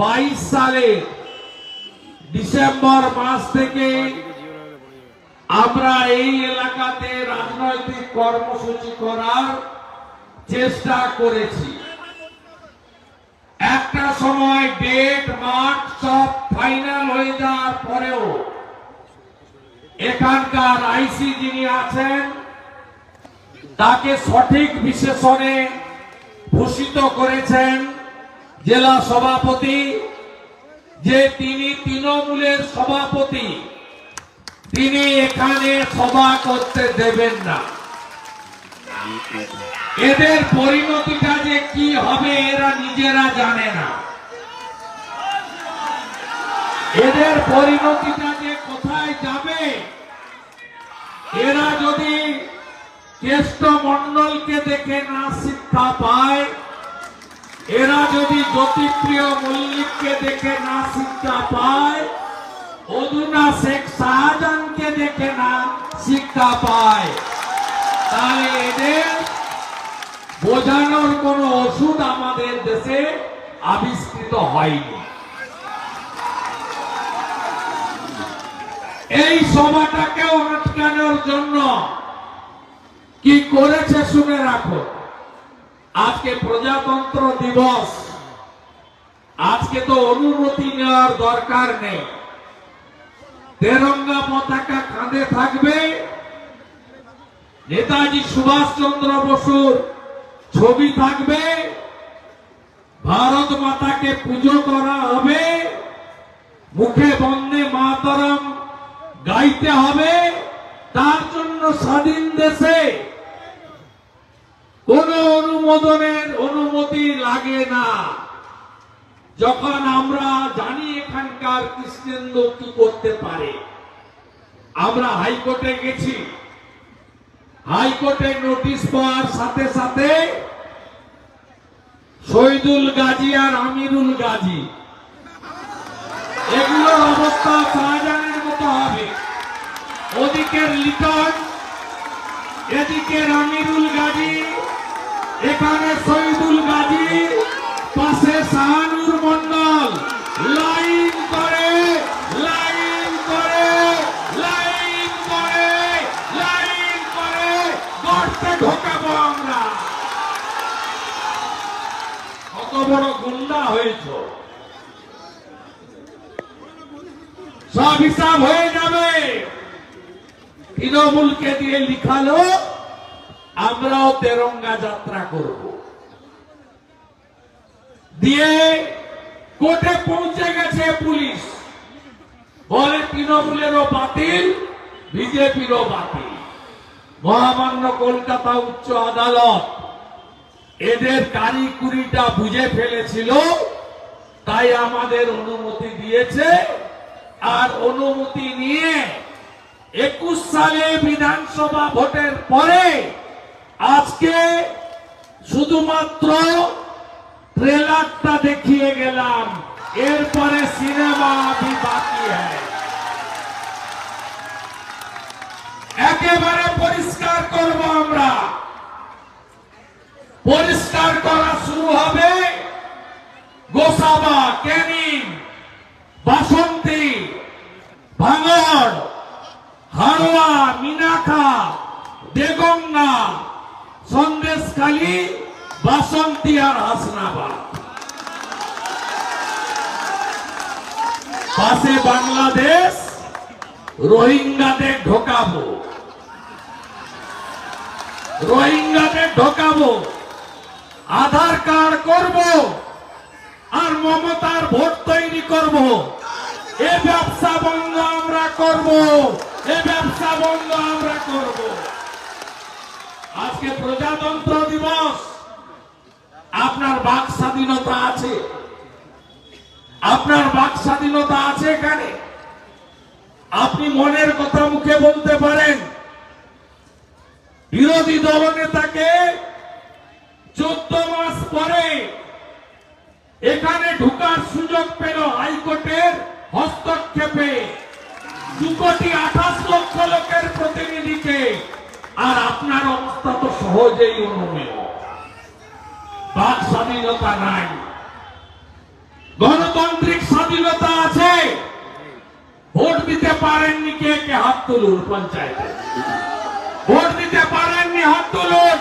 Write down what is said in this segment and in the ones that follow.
বাইশ সালে ডিসেম্বর মাস থেকে আমরা এই এলাকাতে রাজনৈতিক কর্মসূচি করার চেষ্টা করেছি। একটা সময় ডেট, মার্চ সব ফাইনাল হয়ে যাওয়ার পরেও এখানকার আইসি যিনি আছেন, তাকে সঠিক বিশেষণে ভূষিত করেছেন। জেলা সভাপতি, যে তিনি তৃণমূলের সভাপতি, তিনি এখানে সভা করতে দেবেন না। এদের পরিণতিটা যে কি হবে, এরা নিজেরা জানে না। এদের পরিণতিটা যে কোথায় যাবে, এরা যদি কেষ্ট মন্ডলকে দেখে না শিক্ষা পায় এরা যদি জ্যোতিপ্রিয় মল্লিককে দেখে না শিক্ষা পায় অদুনা শেখ শাহজাহানকে দেখে না শিক্ষা পায়, তাহলে এদের বোঝানোর কোন ওষুধ আমাদের দেশে আবিষ্কৃত হয়নি। এই সভাটাকেও আটকানোর জন্য কি করেছে শুনে রাখো। আজকে প্রজাতন্ত্র দিবস। আজকে তো অনুমতি নেওয়ার দরকার নেই। তেরঙ্গা পতাকা কাঁধে থাকবে। নেতাজি সুভাষচন্দ্র বসুর ছবি থাকবে। ভারত মাতাকে পুজো করা হবে। মুখে বন্দে মাতরম গাইতে হবে। তার জন্য স্বাধীন দেশে অনুমোদনের অনুমতি লাগে না। যখন আমরা জানি এখানকার কৃষ্ণেন্দু কি করতে পারে, আমরা হাইকোর্টে গেছি। হাইকোর্টে নোটিশ পাওয়ার সাথে সাথে শহীদুল গাজী আর আমিরুল গাজী, এগুলোর অবস্থা শাহজাহানের মতো হবে। ওদিকের লিটন, এদিকের আমিরুল গাজী এখানে শহীদুল গাজী, পাশে শাহানুর মন্ডল লাইন করে লাইন করে লাইন করে লাইন করে, গর্তে ঢোকাবো আমরা। কত বড় গুন্ডা হয়েছ। সব হিসাব হয়ে যাবে। তৃণমূলকে দিয়ে লিখালো। আমরাও তেরঙ্গা যাত্রা করব। দিয়ে কোর্টে পৌঁছে গেছে পুলিশ। বলে তৃণমূলেরও বাতিল, বিজেপিরও বাতিল। মহামান্য কলকাতা উচ্চ আদালত এদের কারিকুরিটা বুঝে ফেলেছিল, তাই আমাদের অনুমতি দিয়েছে। আর অনুমতি নিয়ে একুশ সালে বিধানসভা ভোটের পরে আজকে শুধুমাত্র ট্রেলারটা দেখিয়ে গেলাম। এরপরে সিনেমা আভি বাকি একেবারে পরিষ্কার করব আমরা। পরিষ্কার করা শুরু হবে গোসাবা, ক্যানিং, বাসন্তী, ভাঙড় হারোয়া মিনাখা দেগঙ্গা সন্দেশখালী বাসন্তী আর হাসনাবাদ। পাশে বাংলাদেশ, রোহিঙ্গাদের ঢোকাবো। রোহিঙ্গাদের ঢোকাবো। আধার কার্ড করব আর মমতার ভোট তৈরি করব। এ ব্যবসা বন্ধ আমরা করব। এ ব্যবসা বন্ধ আমরা করব। আজকে প্রজাতন্ত্র দিবস। আপনার বাক স্বাধীনতা আছে। আপনার বাক স্বাধীনতা আছে এখানে। আপনি মনের কথা মুখে বলতে পারেন। বিরোধী দলনেতাকে চোদ্দ মাস পরে এখানে ঢুকার সুযোগ পেল হাইকোর্টের হস্তক্ষেপে। দু কোটি আঠাশ লক্ষ লোকের প্রতিনিধিকে আর আপনার অবস্থা তো সহজেই অনুমেয়। বাক স্বাধীনতা নাই। গণতান্ত্রিক স্বাধীনতা আছে। ভোট দিতে পারেননি কে কে? হাত তুলুন পঞ্চায়েতে। ভোট দিতে পারেননি, হাত তুলুন।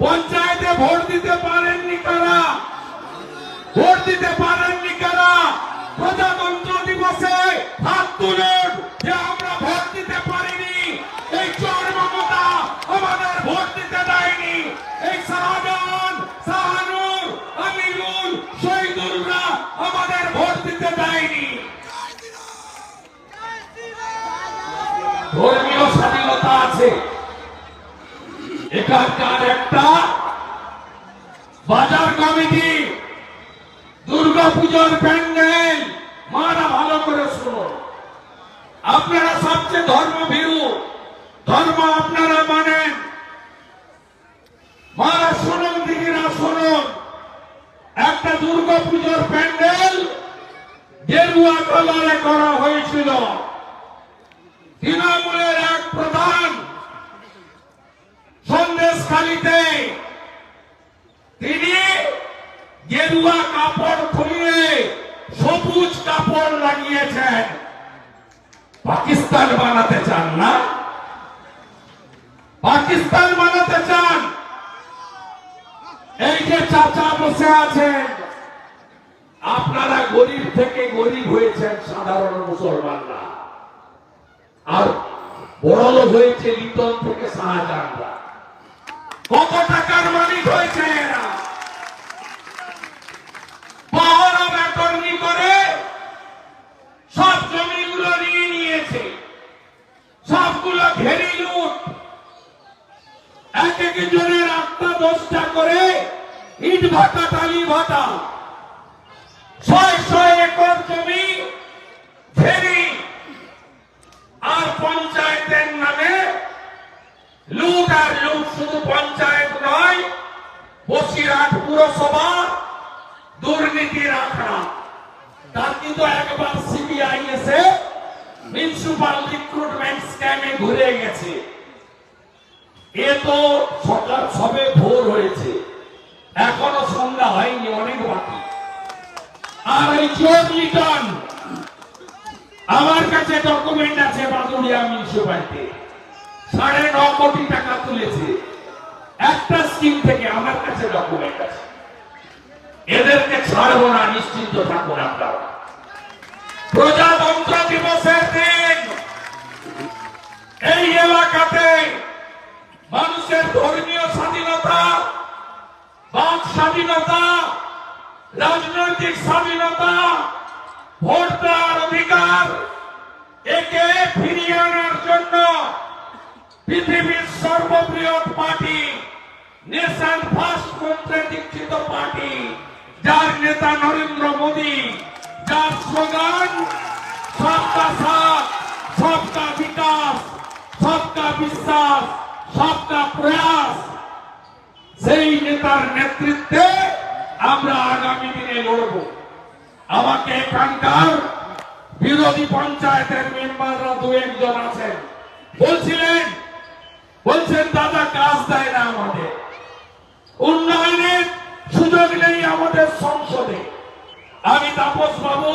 পঞ্চায়েতে ভোট দিতে পারেননি কারা? ভোট দিতে পারেননি কারা? প্রজাতন্ত্র দিবসে হাত তুলুন। যে আমরা ভোট দিতে পারিনি এই চোর মমতা আমাদের ভোট দিতে দেয়নি এই শাহজাহান শাহানুর আমিরুল শহীদুলরা আমাদের ভোট দিতে দেয়নি ধর্মীয় স্বাধীনতা আছে এখানকার একটা বাজার কমিটি দুর্গা পুজোর প্যান্ডেল, মারা ভালো করে শুনুন। আপনারা সবচেয়ে ধর্মভীরু, ধর্ম আপনারা মানেন। মারা শুনুন, দিদিরা শুনুন। একটা দুর্গা পুজোর প্যান্ডেল গেরুয়া কালারে করা হয়েছিল। তৃণমূলের এক প্রধান সন্দেশখালিতে তিনি গেরুয়া কাপড় খুলিয়ে সবুজ কাপড় লাগিয়েছেন। পাকিস্তান বানাতে চান না? পাকিস্তান বানাতে চান? এই যে চাচা বসে আছেন, আপনারা গরিব থেকে গরিব হয়েছেন সাধারণ মুসলমানরা। আর বড় হয়েছে লিটন থেকে শাহজাহানরা। কত টাকার মালিক হয়েছে সব জমিগুলো নিয়ে নিয়েছে। সবগুলো ঘেরি লুট। এক দশটা করে ইট ভাটা, টালি ভাটা ছয় ছয় একর জমি ঘেরি আর পঞ্চায়েতের নামে লুট আর লুট শুধু পঞ্চায়েত নয়, বসিরহাট পুরসভা দুর্নীতির আখড়া। তার কিন্তু একবার সিবিআই এসে মিউনিসিপাল রিক্রুটমেন্ট স্ক্যামে ঘুরে গেছে। এ তো সকাল সবে ভোর হয়েছে। এখনও সন্ধ্যা হয়নি, অনেক বাকি। আর এই লিটন, আমার কাছে ডকুমেন্ট আছে বাদুড়িয়া মিউনিসিপালিটি সাড়ে ন কোটি টাকা তুলেছে। একটা স্কিম থেকে আমার কাছে ডকুমেন্ট আছে। এদেরকে ছাড়বো না, নিশ্চিন্ত থাকুন আপনারা প্রজাতন্ত্র দিবসের দিন। এই এলাকাতে মানুষের ধর্মীয় স্বাধীনতা, বাক স্বাধীনতা, রাজনৈতিক স্বাধীনতা ভোট অধিকার একে ফিরিয়ে আনার জন্য পৃথিবীর সর্ববৃহৎ পার্টি নেশন ফার্স্ট মন্ত্রে দীক্ষিত পার্টি। যার নেতা নরেন্দ্র মোদী, যার স্লোগান, সবকা সাথ, সবকা বিকাশ, সবকা বিশ্বাস, সবকা প্রয়াস। সেই নেতার নেতৃত্বে আমরা আগামী দিনে লড়ব। আমাকে এখানকার বিরোধী পঞ্চায়েতের মেম্বাররা দু একজন আছেন। বলছিলেন, বলছেন, দাদা, কাজ দেয় না আমাদের উন্নয়নের সুযোগ নেই আমাদের সংসদে। আমি তাপস বাবু,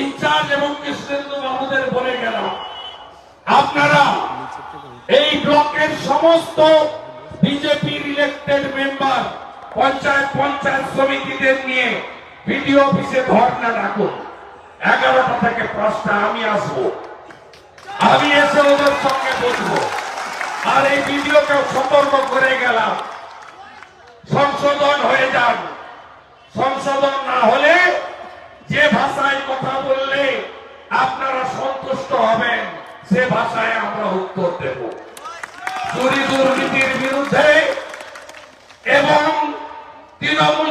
ইনচার্জ এবং কৃষ্ণেন্দু বাবুদের বলে গেলাম, আপনারা এই ব্লকের সমস্ত বিজেপির ইলেক্টেড মেম্বার পঞ্চায়েত পঞ্চায়েত সমিতিদের নিয়ে বিডিও অফিসে ধর্ণা রাখুন এগারোটা থেকে পাঁচটা আমি আসব। আমি এসে ওদের সঙ্গে বসবো। আর এই ভিডিওকে সতর্ক করে গেলাম। সংশোধন হয়ে যান সংশোধন না হলে যে ভাষায় কথা বললে আপনারা সন্তুষ্ট হবেন, সে ভাষায় আমরা উত্তর দেব। চুরি দুর্নীতির বিরুদ্ধে এবং তৃণমূল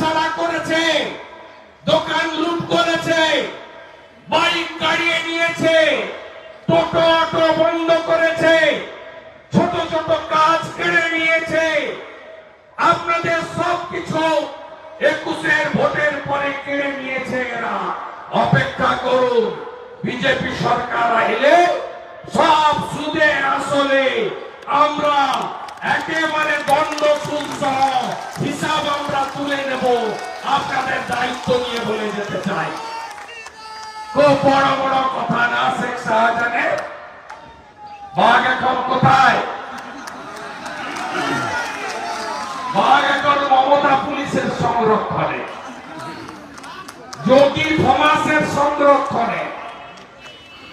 ছাড়া করেছে, দোকান লুট করেছে, বাইক গাড়িয়ে নিয়েছে, টোটো অটো বন্ধ করেছে, ছোট ছোট কাজ কেড়ে নিয়েছে। আপনাদের সবকিছু একুশের ভোটের পরে কেড়ে নিয়েছে এরা। অপেক্ষা করুন, বিজেপি সরকার এলে সব সুদে আসলে আমরা একেবারে দণ্ড সুদ আপনাদের দায়িত্ব নিয়ে বলে যেতে চাই। খুব বড় বড় কথা না, শেখ শাহজাহানের? বাঘ এখন কোথায়? বাঘ এখন মমতা পুলিশের সংরক্ষণে। যোগী থমাসের সংরক্ষণে।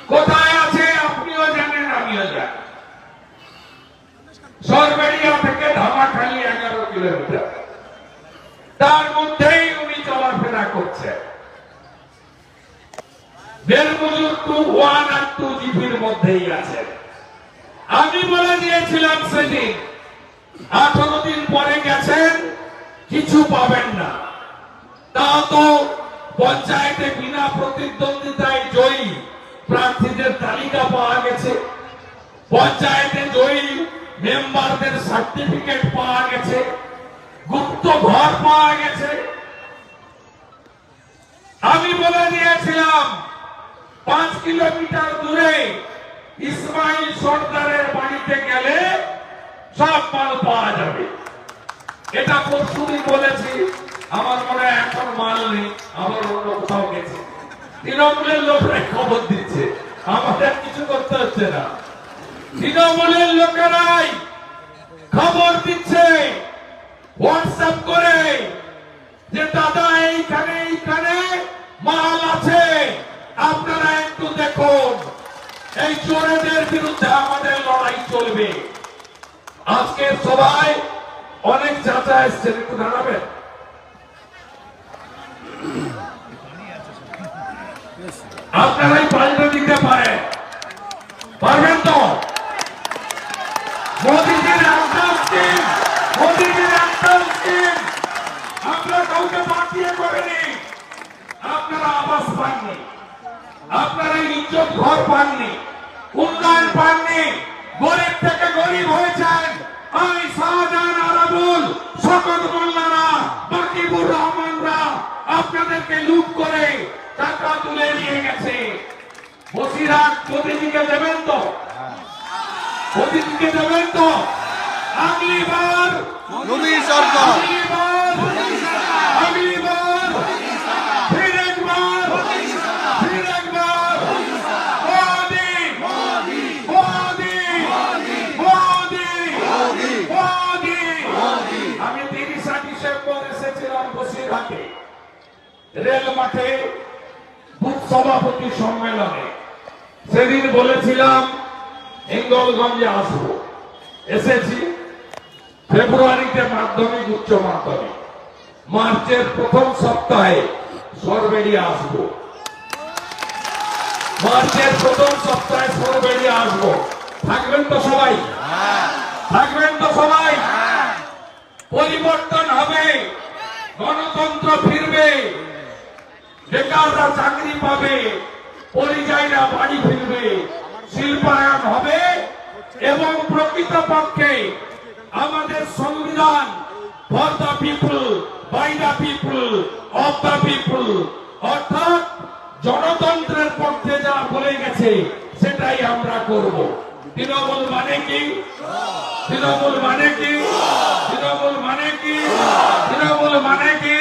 কোথায় আছে আপনিও জানেন, আমিও জানি। সরবেরিয়া থেকে ধামাখালি এগারো কিলোমিটার। তার মধ্যেই উনি চলাফেরা করছেন মধ্যেই আছেন আমি বলে দিয়েছিলাম সেদিন, আঠারো দিন পরে গেছেন, কিছু পাবেন না। তাও তো পঞ্চায়েতে বিনা প্রতিদ্বন্দ্বিতায় জয়ী প্রার্থীদের তালিকা পাওয়া গেছে। পঞ্চায়েতে জয়ী মেম্বারদের সার্টিফিকেট পাওয়া গেছে। গুপ্ত ঘর পাওয়া গেছে। আমি বলে দিয়েছিলাম, পাঁচ কিলোমিটার দূরে ইসমাইল সর্দারের বাড়িতে গেলে সব মাল পাওয়া যাবে। এটা পরশুদিন বলেছি, আমার মনে হয় এখন মাল নেই আমার অন্য কোথাও গেছে। তৃণমূলের লোকরা খবর দিচ্ছে, আমাদের কিছু করতে হচ্ছে না। তৃণমূলের লোকেরাই খবর দিচ্ছে হোয়াটসঅ্যাপ করে যে, দাদা, এইখানে এইখানে মাল আছে। আপনারা একটু দেখুন। এই চোরেদের বিরুদ্ধে আমাদের লড়াই চলবে। আজকে সবাই অনেক চাচা এসছেন একটু দাঁড়াবেন। আপনারাই পাল্টে দিতে পারেন। পারবেন তো? মোদীজির মোদীজির একটা স্কিম আমরা কাউকে বাঁচিয়ে করেনি আপনারা পাননি। আপনারা ইজ্জত ঘর পাননি। উন্নয়ন পাননি। গরিব থেকে গরিব হয়েছেন। আমি শাহজাহান আরাবুল শকত মোল্লারা বাকিবুর রহমানরা আপনাদেরকে লুট করে টাকা তুলে নিয়ে গেছে। বসিরহাট মোদীজিকে দেবেন তো? মোদীজিকে দেবেন তো? আগলিবার মোদী সরকার। আগলিবার ফির একবার ফির একবার মোদি মোদি মোদি মোদি আমি তিরিশা ডিসেম্বর এসেছিলাম বসিরহাটে রেল মাঠে বুথ সভাপতি সম্মেলনে সেদিন বলেছিলাম হিঙ্গলগঞ্জে আসব। এসেছি। ফেব্রুয়ারিতে মাধ্যমিক উচ্চ মাধ্যমিক। মার্চের প্রথম সপ্তাহে সরবেরিয়া আসব। মার্চের প্রথম সপ্তাহে সরবেরিয়া আসব। থাকবেন তো সবাই? থাকবেন তো সবাই? পরিবর্তন হবে। গণতন্ত্র ফিরবে। বেকাররা চাকরি পাবে, পরিযায়ীরা বাড়ি ফিরবে, শিল্পায়ন হবে এবং প্রকৃতপক্ষে আমাদের সংবিধান for the people by the people of the people অর্থাৎ জনতন্ত্রের পক্ষে যা বলে গেছে, সেটাই আমরা করব। তৃণমূল মানে কি? তৃণমূল মানে কি? কি? তৃণমূল মানে কি?